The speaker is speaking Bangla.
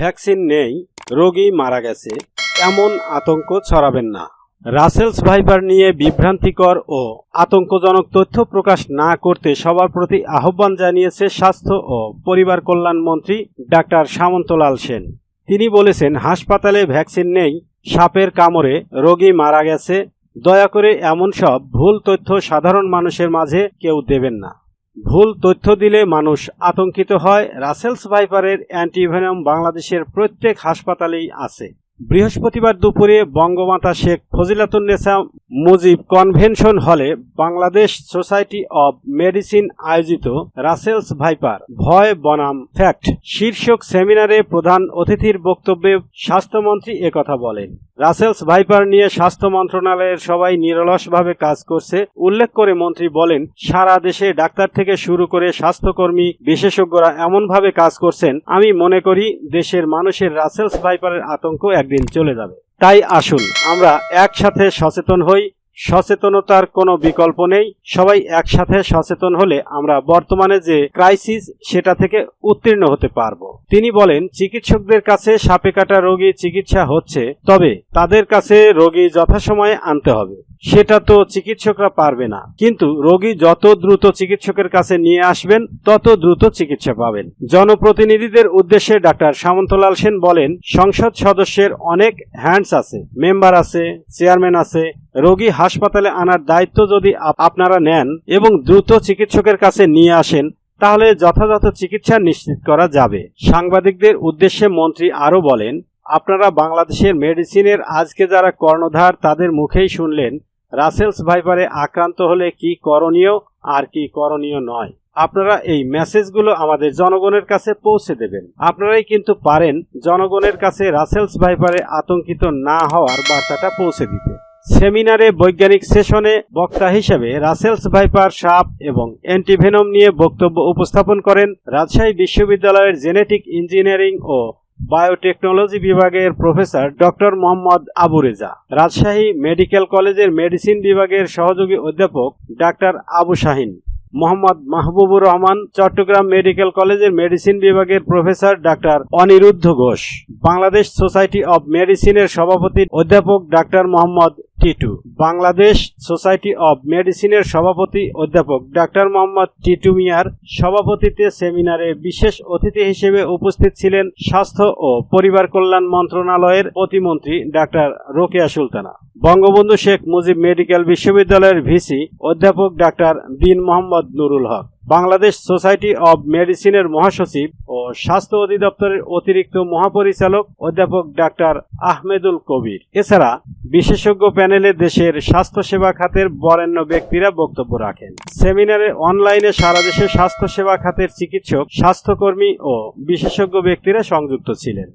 ভ্যাকসিন নেই, রোগী মারা গেছে, এমন আতঙ্ক ছড়াবেন না। রাসেলস ভাইবার নিয়ে বিভ্রান্তিকর ও আতঙ্কজনক তথ্য প্রকাশ না করতে সবার প্রতি আহ্বান জানিয়েছে স্বাস্থ্য ও পরিবার কল্যাণ মন্ত্রী ডাক্তার সামন্তলাল সেন। তিনি বলেছেন, হাসপাতালে ভ্যাকসিন নেই, সাপের কামড়ে রোগী মারা গেছে, দয়া করে এমন সব ভুল তথ্য সাধারণ মানুষের মাঝে কেউ দেবেন না। ভুল তথ্য দিলে মানুষ আতঙ্কিত হয়। রাসেলস ভাইপারের অ্যান্টিভেনম বাংলাদেশের প্রত্যেক হাসপাতালেই আছে। বৃহস্পতিবার দুপুরে বঙ্গমাতা শেখ ফজিলাতুন্নেসা মুজিব কনভেনশন হলে বাংলাদেশ সোসাইটি অব মেডিসিন আয়োজিত রাসেলস ভাইপার ভয় বনাম ফ্যাক্ট শীর্ষক সেমিনারে প্রধান অতিথির বক্তব্যে স্বাস্থ্যমন্ত্রী একথা বলেন। রাসেলস ভাইপার নিয়ে স্বাস্থ্য মন্ত্রণালয়ের সবাই নিরলসভাবে কাজ করছে, উল্লেখ করে মন্ত্রী বলেন, সারা দেশে ডাক্তার থেকে শুরু করে স্বাস্থ্যকর্মী বিশেষজ্ঞরা এমনভাবে কাজ করছেন, আমি মনে করি দেশের মানুষের রাসেলস ভাইপারের আতঙ্ক একদিন চলে যাবে। তাই আসুন, আমরা একসাথে সচেতন হই। সচেতনতার কোনো বিকল্প নেই। সবাই একসাথে সচেতন হলে আমরা বর্তমানে যে ক্রাইসিস সেটা থেকে উত্তীর্ণ হতে পারব। তিনি বলেন, চিকিৎসকদের কাছে সাপে কাটা রোগী চিকিৎসা হচ্ছে, তবে তাদের কাছে রোগী যথাসময়ে আনতে হবে। সেটা তো চিকিৎসকরা পারবে না। কিন্তু রোগী যত দ্রুত চিকিৎসকের কাছে নিয়ে আসবেন, তত দ্রুত চিকিৎসা পাবেন। জনপ্রতিনিধিদের উদ্দেশ্যে ডাক্তার সামন্তলাল সেন বলেন, সংসদ সদস্যের অনেক হ্যান্ডস আছে, মেম্বার আছে, চেয়ারম্যান আছে, রোগী হাসপাতালে আনার দায়িত্ব যদি আপ- আপনারা নেন এবং দ্রুত চিকিৎসকের কাছে নিয়ে আসেন, তাহলে যথাযথ চিকিৎসা নিশ্চিত করা যাবে। সাংবাদিকদের উদ্দেশ্যে মন্ত্রী আরও বলেন, আপনারা বাংলাদেশের মেডিসিনের আজকে যারা কর্ণধার, তাদের মুখেই শুনলেন রাসেলস ভাইপারে আক্রান্ত হলে কি করণীয় আর কি করণীয় নয়? আপনারা এই মেসেজগুলো আমাদের জনগণের কাছে পৌঁছে দেবেন। আপনারাই কিন্তু পারেন জনগণের কাছে রাসেলস ভাইপারে আতঙ্কিত না হওয়ার বার্তাটা পৌঁছে দিতে। সেমিনারে বৈজ্ঞানিক সেশনে বক্তা হিসেবে রাসেলস ভাইপার, সাপ এবং অ্যান্টিভেনম নিয়ে বক্তব্য উপস্থাপন করেন রাজশাহী বিশ্ববিদ্যালয়ের জেনেটিক ইঞ্জিনিয়ারিং ও বায়োটেকনোলজি বিভাগের professor doctor Mohammad Abu Reza, Rajshahi medical কলেজের মেডিসিন বিভাগের সহযোগী অধ্যাপক ডাক্তার আবু শাহিন, মোহাম্মদ মাহবুবুর রহমান, চট্টগ্রাম মেডিকেল কলেজের মেডিসিন বিভাগের professor doctor Aniruddha Ghosh, Bangladesh society of মেডিসিনের সভাপতি অধ্যাপক doctor Mohammad Titu. Bangladesh society of মেডিসিনের সভাপতি অধ্যাপক ডাক্তার মোহাম্মদ টিটু মিয়ার সভাপতিতে সেমিনারে বিশেষ অতিথি হিসেবে উপস্থিত ছিলেন স্বাস্থ্য ও পরিবার কল্যাণ মন্ত্রণালয়ের প্রতিমন্ত্রী ডাক্তার রোকেয়া সুলতানা। বঙ্গবন্ধু শেখ মুজিব মেডিকেল বিশ্ববিদ্যালয়ের ভিসি অধ্যাপক doctor Bin Mohammad Nurul Haque, Bangladesh society of মেডিসিনের মহাসচিব ও স্বাস্থ্য অধিদপ্তরের অতিরিক্ত মহাপরিচালক অধ্যাপক ডাক্তার আহমেদুল কবির। এছাড়া বিশেষজ্ঞ প্যানেলে দেশের স্বাস্থ্যসেবা খাতের বরেণ্য ব্যক্তিরা বক্তব্য রাখেন। সেমিনারে অনলাইনে সারা দেশে স্বাস্থ্যসেবা খাতের চিকিৎসক, স্বাস্থ্যকর্মী ও বিশেষজ্ঞ ব্যক্তিরা সংযুক্ত ছিলেন।